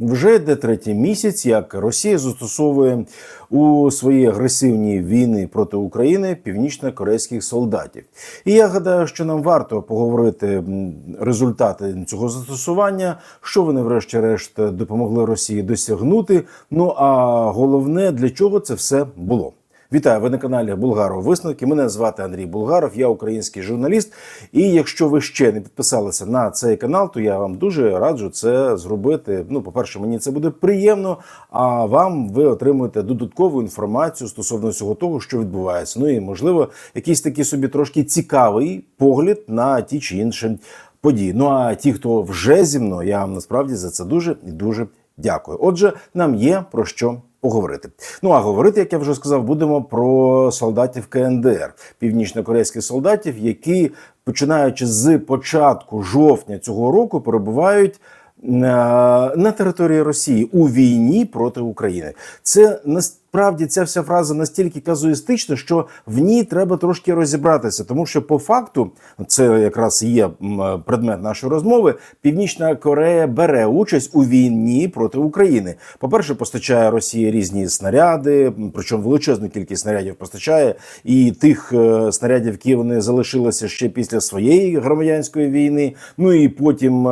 Вже йде третій місяць, як Росія застосовує у своїй агресивній війни проти України північно-корейських солдатів. І я гадаю, що нам варто поговорити результати цього застосування, що вони, врешті-решт, допомогли Росії досягнути. Ну а головне, для чого це все було. Вітаю, ви на каналі Булгаров Висновки. Мене звати Андрій Булгаров, я український журналіст. І якщо ви ще не підписалися на цей канал, то я вам дуже раджу це зробити. Ну, по-перше, мені це буде приємно. А вам ви отримуєте додаткову інформацію стосовно всього того, що відбувається. Ну і можливо, якийсь такий собі трошки цікавий погляд на ті чи інші події. Ну а ті, хто вже зі мною, я вам насправді за це дуже і дуже дякую. Отже, нам є про що поговорити. Ну а говорити, як я вже сказав, будемо про солдатів КНДР, північно-корейських солдатів, які починаючи з початку жовтня цього року перебувають. На на території Росії у війні проти України це насправді ця вся фраза настільки казуїстична, що в ній треба трошки розібратися, тому що по факту це якраз є предмет нашої розмови. Північна Корея бере участь у війні проти України. По перше, постачає Росії різні снаряди, причому величезну кількість снарядів постачає, і тих е, снарядів, які вони залишилися ще після своєї громадянської війни. Ну і потім.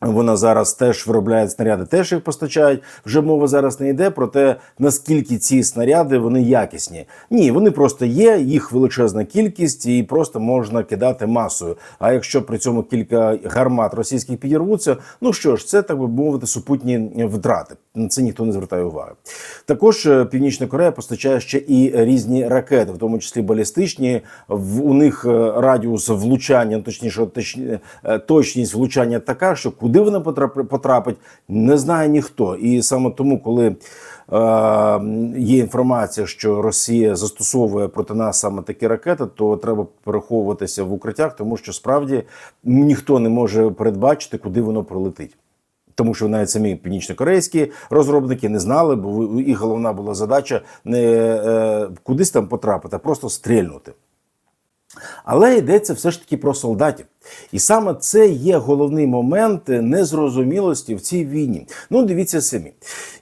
Вона зараз теж виробляє снаряди, теж їх постачають. Вже мова зараз не йде про те, наскільки ці снаряди вони якісні. Ні, вони просто є, їх величезна кількість, і просто можна кидати масою. А якщо при цьому кілька гармат російських підірвуться, ну що ж, це так би мовити, супутні втрати. На це ніхто не звертає уваги. Також е, Північна Корея постачає ще і різні ракети, в тому числі балістичні. У них е, радіус влучання, точніше, точні, е, точність влучання така, що куди вона потрапить, не знає ніхто. І саме тому, коли е, є інформація, що Росія застосовує проти нас саме такі ракети, то треба переховуватися в укриттях, тому що справді ніхто не може передбачити, куди воно прилетить. Тому що навіть самі північно-корейські розробники не знали, бо їх головна була задача не е, кудись там потрапити, а просто стрільнути. Але йдеться все ж таки про солдатів. І саме це є головний момент незрозумілості в цій війні. Ну, дивіться самі.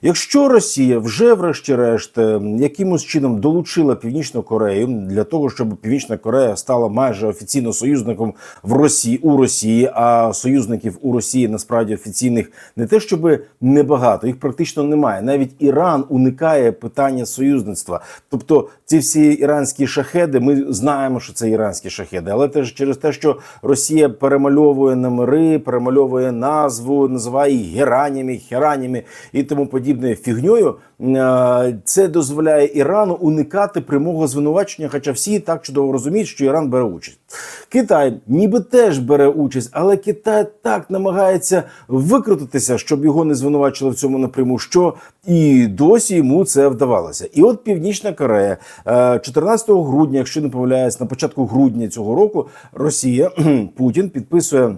Якщо Росія вже, врешті-решт, е, якимось чином долучила Північну Корею для того, щоб Північна Корея стала майже офіційно союзником в Росії у Росії, а союзників у Росії насправді офіційних не те, щоб небагато, їх практично немає. Навіть Іран уникає питання союзництва. Тобто, ці всі іранські шахеди, ми знаємо, що це іранські шахеди, але теж через те, що Росія перемальовує номери, перемальовує назву, називає геранями, херанями і тому подібною фігньою. Е, Це дозволяє Ірану уникати прямого звинувачення, хоча всі так чудово розуміють, що Іран бере участь. Китай ніби теж бере участь, але Китай так намагається викрутитися, щоб його не звинувачили в цьому напряму, що і досі йому це вдавалося. І от Північна Корея е, 14 грудня, якщо не помиляюсь, на початку грудня цього року Росія Путін підписує.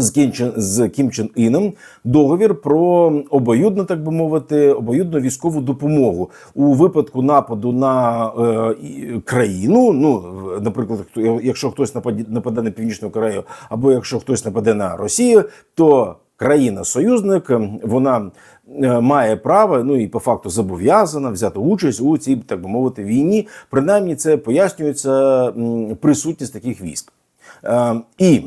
З з Кім Чен Іном договір про обоюдну, так би мовити, обоюдну військову допомогу у випадку нападу на е, країну. Ну, наприклад, якщо хтось нападе, нападе на північну Корею, або якщо хтось нападе на Росію, то країна-союзник ем, вона е, має право, ну і по факту зобов'язана взяти участь у цій, так би мовити, війні. Принаймні, це пояснюється присутність таких військ. Е, і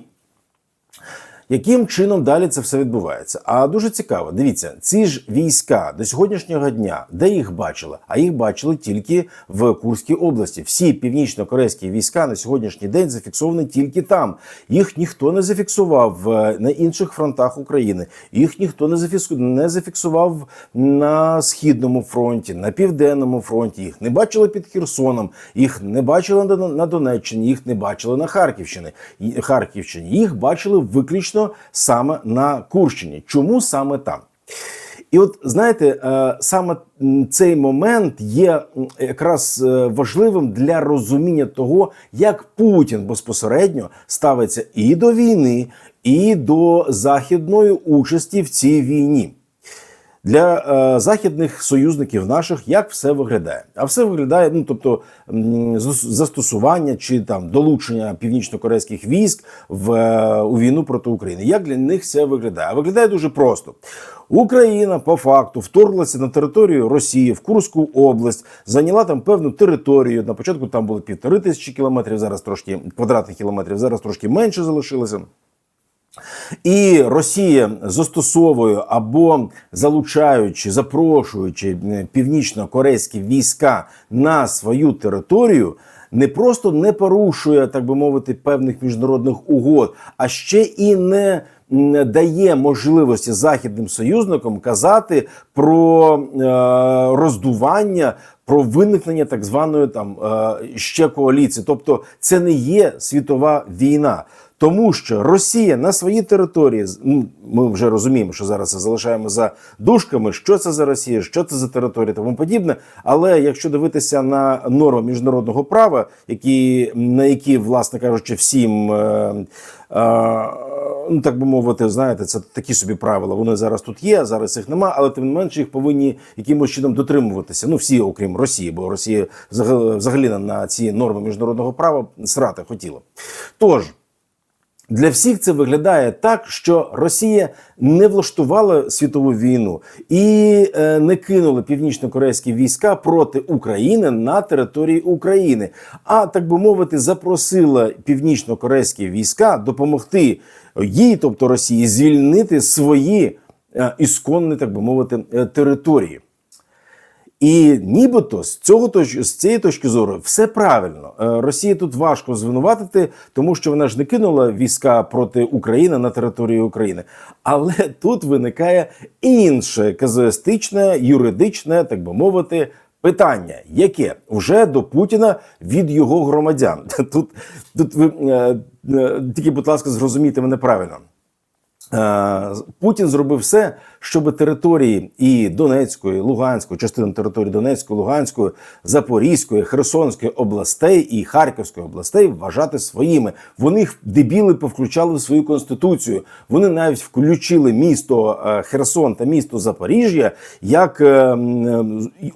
яким чином далі це все відбувається? А дуже цікаво, дивіться, ці ж війська до сьогоднішнього дня, де їх бачили? А їх бачили тільки в Курській області. Всі північно-корейські війська на сьогоднішній день зафіксовані тільки там. Їх ніхто не зафіксував е, на інших фронтах України. Їх ніхто не зафіксу- зафіксував на східному фронті, на південному фронті. Їх не бачили під Херсоном, їх не бачили на Донеччині, їх не бачили на Харківщині. Харківщині. Їх бачили виключно саме на Курщині. Чому саме там? І от знаєте, е, саме цей момент є якраз е, важливим для розуміння того, як Путін безпосередньо ставиться і до війни, і до західної участі в цій війні. Для е, західних союзників наших як все виглядає? А все виглядає, ну тобто застосування чи там долучення північно-корейських військ в е, у війну проти України. Як для них це виглядає? А виглядає дуже просто. Україна по факту вторглася на територію Росії в Курську область, зайняла там певну територію. На початку там було півтори тисячі кілометрів, зараз трошки квадратних кілометрів, зараз трошки менше залишилося. І Росія застосовує або залучаючи, запрошуючи північно-корейські війська на свою територію, не просто не порушує, так би мовити, певних міжнародних угод, а ще і не дає можливості західним союзникам казати про е, роздування. Про виникнення так званої там е, ще коаліції, тобто це не є світова війна. Тому що Росія на своїй території, ну, ми вже розуміємо, що зараз це залишаємо за дужками, що це за Росія, що це за територія, тому подібне. Але якщо дивитися на норми міжнародного права, які на які, власне кажучи, всім. Е, е, Ну, так би мовити, знаєте, це такі собі правила. Вони зараз тут є, зараз їх нема, але тим не менше їх повинні якимось чином дотримуватися. Ну, всі, окрім Росії, бо Росія взагалі- на ці норми міжнародного права срати хотіла. Тож. Для всіх це виглядає так, що Росія не влаштувала світову війну і е, не кинула північно-корейські війська проти України на території України, а так би мовити, запросила північно-корейські війська допомогти їй, тобто Росії, звільнити свої е, ісконні, так би мовити, е, території. І нібито з цього точ- з цієї точки зору все правильно. Е, Росії тут важко звинуватити, тому що вона ж не кинула війська проти України на території України. Але тут виникає інше казуїстичне, юридичне, так би мовити. Питання, яке вже до Путіна від його громадян. Тут, тут ви е, е, тільки, будь ласка, зрозумійте мене правильно. Путін зробив все, щоб території і Донецької, Луганської, частини території Донецької, Луганської, Запорізької, Херсонської областей і Харківської областей вважати своїми. Вони дебіли повключали в свою конституцію. Вони навіть включили місто е, Херсон та місто Запоріжжя як е, е,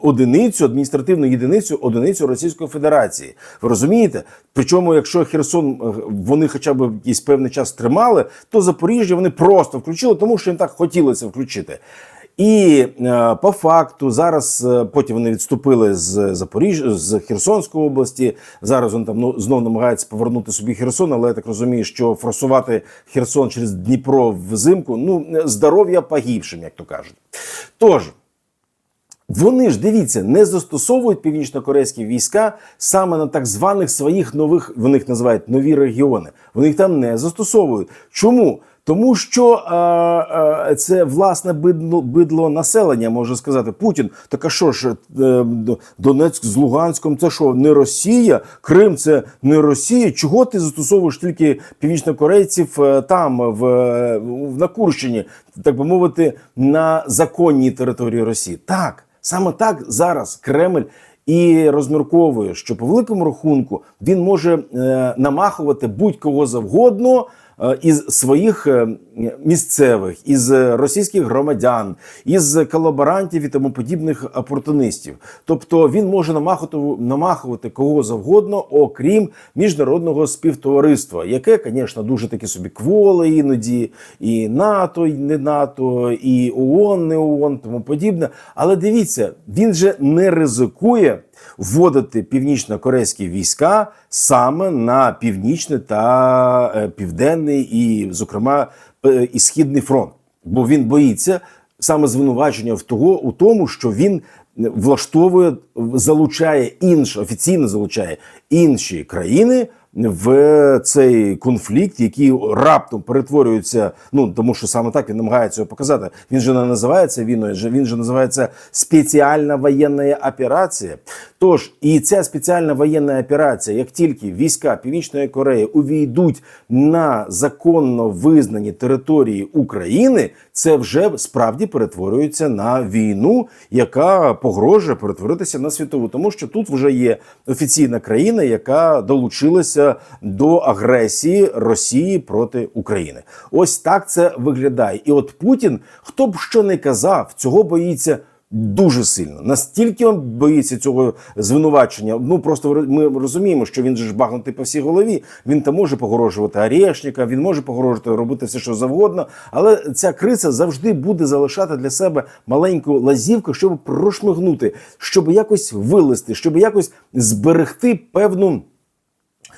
одиницю, адміністративну єдиницю, одиницю Російської Федерації. Ви розумієте? Причому, якщо Херсон вони хоча б якийсь певний час тримали, то Запоріжжя вони просто включили, тому що їм так хотілося включити. І е, по факту зараз е, потім вони відступили з Запоріжжя, з Херсонської області. Зараз вони там ну, знов намагаються повернути собі Херсон, але я так розумію, що форсувати Херсон через Дніпро взимку ну здоров'я погибшим, як то кажуть. Тож. Вони ж дивіться, не застосовують північно-корейські війська саме на так званих своїх нових, вони їх називають нові регіони. Вони їх там не застосовують. Чому? Тому що е, е, це власне бидло, бидло населення, може сказати Путін. Так а що ж е, Донецьк з Луганськом, це що не Росія? Крим це не Росія. Чого ти застосовуєш тільки північнокорейців е, там, в, в на Курщині, так би мовити, на законній території Росії? Так. Саме так зараз Кремль і розмірковує, що по великому рахунку він може е, намахувати будь-кого завгодно із своїх е, місцевих, із російських громадян, із колаборантів і тому подібних опортунистів. Тобто він може намахувати, намахувати кого завгодно, окрім міжнародного співтовариства, яке, звісно, дуже таки собі кволе іноді, і НАТО, і не НАТО, і ООН, не ООН, тому подібне. Але дивіться, він же не ризикує вводити північно-корейські війська саме на північний та е, південний, і, зокрема, е, і східний фронт, бо він боїться саме звинувачення в того у тому, що він влаштовує, залучає інше, офіційно залучає інші країни в цей конфлікт, який раптом перетворюється. Ну тому що саме так він намагається його показати. Він же не називається війною, він же називається спеціальна воєнна операція. Тож і ця спеціальна воєнна операція, як тільки війська Північної Кореї увійдуть на законно визнані території України, це вже справді перетворюється на війну, яка погрожує перетворитися на світову, тому що тут вже є офіційна країна, яка долучилася до агресії Росії проти України. Ось так це виглядає. І от Путін, хто б що не казав, цього боїться. Дуже сильно настільки він боїться цього звинувачення. Ну просто ми розуміємо, що він же ж багнутий по всій голові. Він там може погрожувати Арешника, він може погрожувати робити все, що завгодно. Але ця криця завжди буде залишати для себе маленьку лазівку, щоб прошмигнути, щоб якось вилезти, щоб якось зберегти певну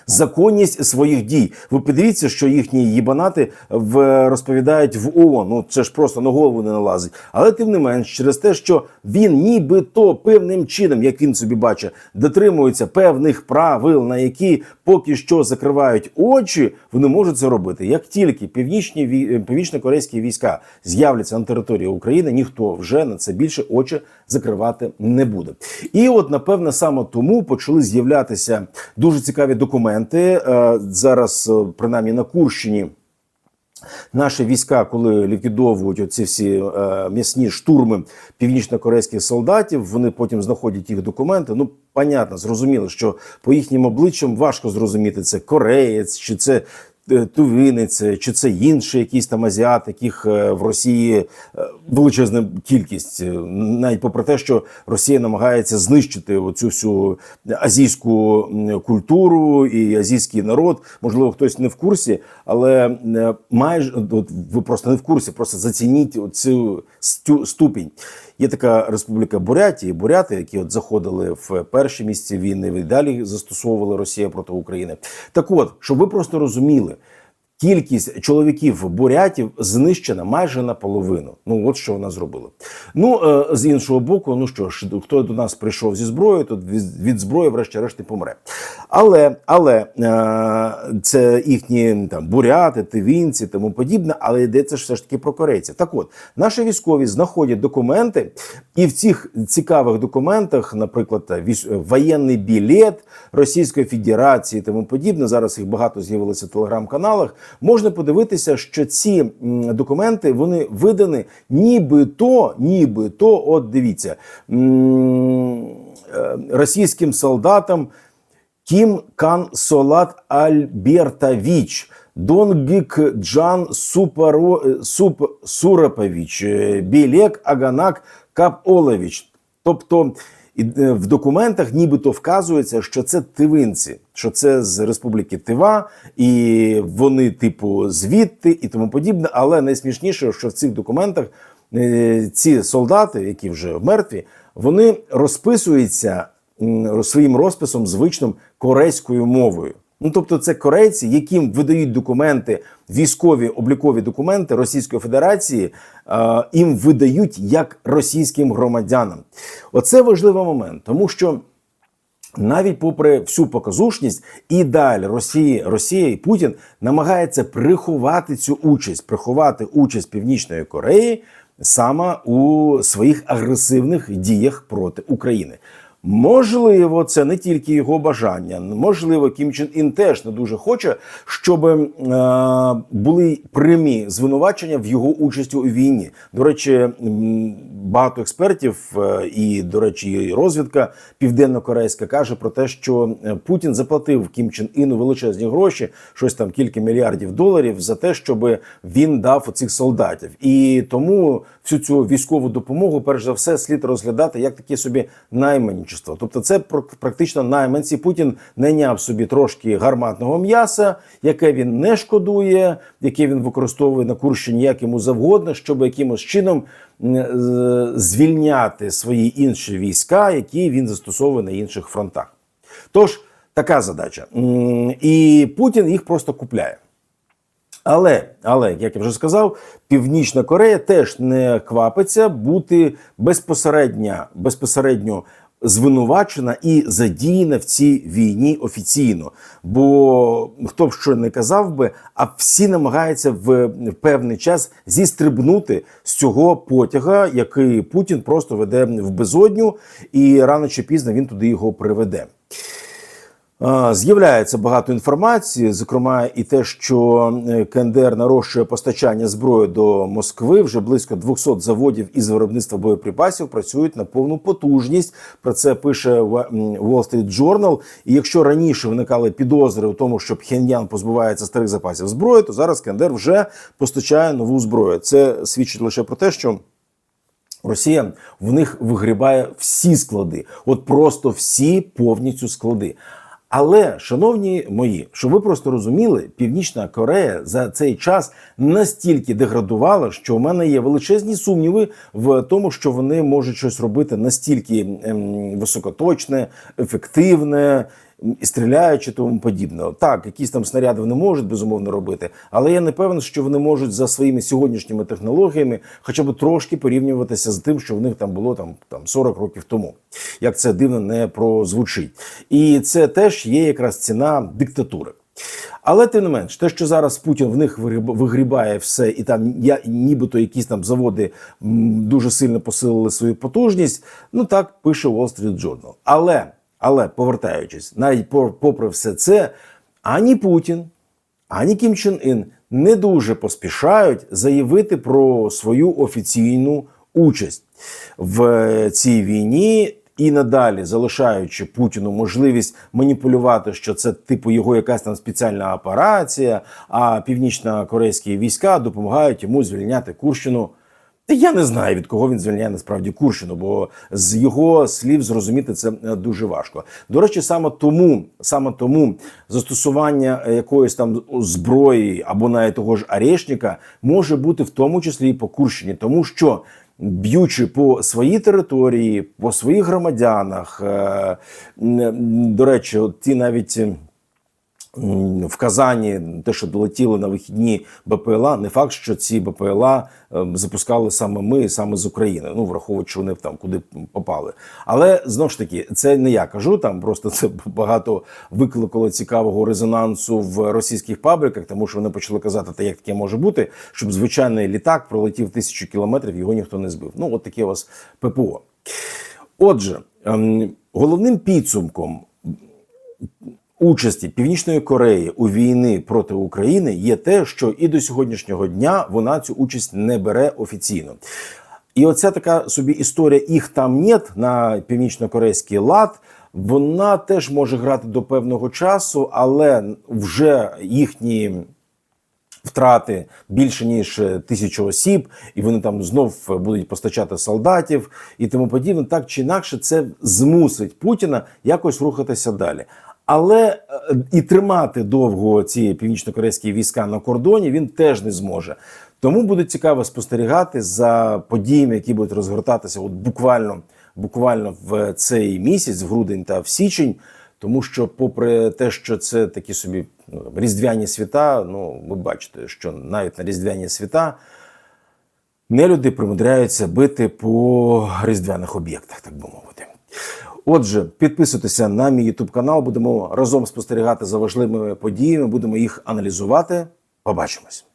законність своїх дій. Ви подивіться, що їхні їбанати в розповідають в ООН. Ну це ж просто на голову не налазить. Але тим не менш, через те, що він нібито певним чином, як він собі бачить, дотримується певних правил, на які поки що закривають очі, вони можуть це робити. Як тільки північні вій- північно-корейські війська з'являться на території України, ніхто вже на це більше очі закривати не буде. І от напевне саме тому почали з'являтися дуже цікаві документи Е, зараз, е, принаймні на Курщині. Наші війська, коли ліквідовують оці всі е, м'ясні штурми північно-корейських солдатів, вони потім знаходять їх документи. Ну, понятно, зрозуміло, що по їхнім обличчям важко зрозуміти, це кореєць чи це. Е, Тувинець, чи це інший якийсь там азіат, яких е, в Росії е, величезна кількість, навіть попри те, що Росія намагається знищити оцю всю азійську культуру і азійський народ. Можливо, хтось не в курсі, але майже от ви просто не в курсі, просто зацініть цю ступінь. Є така республіка Бурятії, буряти, які от заходили в перші місці війни, і далі застосовували Росія проти України. Так от, щоб ви просто розуміли. Кількість чоловіків бурятів знищена майже наполовину. Ну от що вона зробила. Ну е, з іншого боку, ну що ж, хто до нас прийшов зі зброєю, то від, зброї, врешті-решт, помре. Але але е, це їхні там буряти, тивінці, тому подібне. Але йдеться ж все ж таки про корейців. Так от наші військові знаходять документи, і в цих цікавих документах, наприклад, віс... воєнний білет Російської Федерації, тому подібне. Зараз їх багато з'явилося в телеграм-каналах можна подивитися, що ці документи вони видані нібито, нібито, от дивіться, е, російським солдатам Кім Кан Солат Альбертович. Донгік Джан Супаро, Суп, Сурапович, е, Білек Аганак Каполович. Тобто і е, в документах нібито вказується, що це тивинці, що це з Республіки Тива, і вони, типу, звідти і тому подібне. Але найсмішніше, що в цих документах е, ці солдати, які вже мертві, вони розписуються своїм розписом звичним корейською мовою. Ну, тобто, це корейці, яким видають документи, військові облікові документи Російської Федерації, е, їм видають як російським громадянам. Оце важливий момент, тому що. Навіть попри всю показушність, і далі Росії, Росія і Путін намагається приховати цю участь, приховати участь Північної Кореї саме у своїх агресивних діях проти України. Можливо, це не тільки його бажання. Можливо, Кім Чен Ін теж не дуже хоче, щоб е, були прямі звинувачення в його участі у війні. До речі, багато експертів е, і, до речі, і розвідка південно-корейська каже про те, що е, Путін заплатив Кім Чен Іну величезні гроші, щось там кілька мільярдів доларів, за те, щоб він дав оцих солдатів. І тому всю цю військову допомогу, перш за все, слід розглядати як таке собі найманчество. Тобто, це пр- практично найманці. Путін найняв собі трошки гарматного м'яса, яке він не шкодує, яке він використовує на Курщині як йому завгодно, щоб якимось чином е, звільняти свої інші війська, які він застосовує на інших фронтах. Тож така задача. І Путін їх просто купляє. Але, але, як я вже сказав, Північна Корея теж не квапиться бути безпосередньо, безпосередньо звинувачена і задіяна в цій війні офіційно. Бо хто б що не казав би, а всі намагаються в певний час зістрибнути з цього потяга, який Путін просто веде в безодню, і рано чи пізно він туди його приведе. З'являється багато інформації, зокрема, і те, що е, КНДР нарощує постачання зброї до Москви. Вже близько 200 заводів із виробництва боєприпасів працюють на повну потужність. Про це пише Wall Street Journal. І якщо раніше виникали підозри у тому, що Пхеньян позбувається старих запасів зброї, то зараз КНДР вже постачає нову зброю. Це свідчить лише про те, що. Росія в них вигрібає всі склади, от просто всі повністю склади. Але, шановні мої, щоб ви просто розуміли, Північна Корея за цей час настільки деградувала, що у мене є величезні сумніви в тому, що вони можуть щось робити настільки ем, високоточне, ефективне. І стріляючи тому подібне. Так, якісь там снаряди вони можуть безумовно робити, але я не певен, що вони можуть за своїми сьогоднішніми технологіями хоча б трошки порівнюватися з тим, що в них там було там, там 40 років тому. Як це дивно не прозвучить. І це теж є якраз ціна диктатури. Але тим не менш, те, що зараз Путін в них вигрібає все, і там я нібито якісь там заводи дуже сильно посилили свою потужність. Ну так пише Wall Street Journal. Але, але повертаючись, навіть по- попри все це, ані Путін, ані Кім Чен Ін не дуже поспішають заявити про свою офіційну участь в цій війні. І надалі залишаючи Путіну можливість маніпулювати, що це типу його якась там спеціальна операція, а північно-корейські війська допомагають йому звільняти Курщину. Я не знаю від кого він звільняє насправді Курщину, бо з його слів зрозуміти це е, дуже важко. До речі, саме тому, саме тому застосування е, якоїсь там зброї або навіть того ж Арешника може бути в тому числі і по Курщині, тому що. Б'ючи по своїй території, по своїх громадянах, е, до речі, ті навіть в Казані, те, що долетіли на вихідні БПЛА, не факт, що ці БПЛА е, запускали саме ми, саме з України. Ну враховуючи, що вони там куди попали. Але знову ж таки, це не я кажу. Там просто це багато викликало цікавого резонансу в російських пабліках, тому що вони почали казати, та як таке може бути, щоб звичайний літак пролетів тисячу кілометрів, його ніхто не збив. Ну, от таке у вас ППО. Отже, ем, головним підсумком участі Північної Кореї у війни проти України є те, що і до сьогоднішнього дня вона цю участь не бере офіційно. І оця така собі історія їх там нет на північно-корейський лад. Вона теж може грати до певного часу, але вже їхні втрати більше ніж е, тисячу осіб, і вони там знов будуть постачати солдатів і тому подібне. Так чи інакше, це змусить Путіна якось рухатися далі. Але е, і тримати довго ці північно-корейські війська на кордоні він теж не зможе. Тому буде цікаво спостерігати за подіями, які будуть розгортатися от буквально, буквально в цей місяць, в грудень та в січень. Тому що, попри те, що це такі собі ну, різдвяні свята, ну ви бачите, що навіть на різдвяні свята нелюди примудряються бити по різдвяних об'єктах, так би мовити. Отже, підписуйтеся на мій YouTube канал. Будемо разом спостерігати за важливими подіями, будемо їх аналізувати. Побачимось.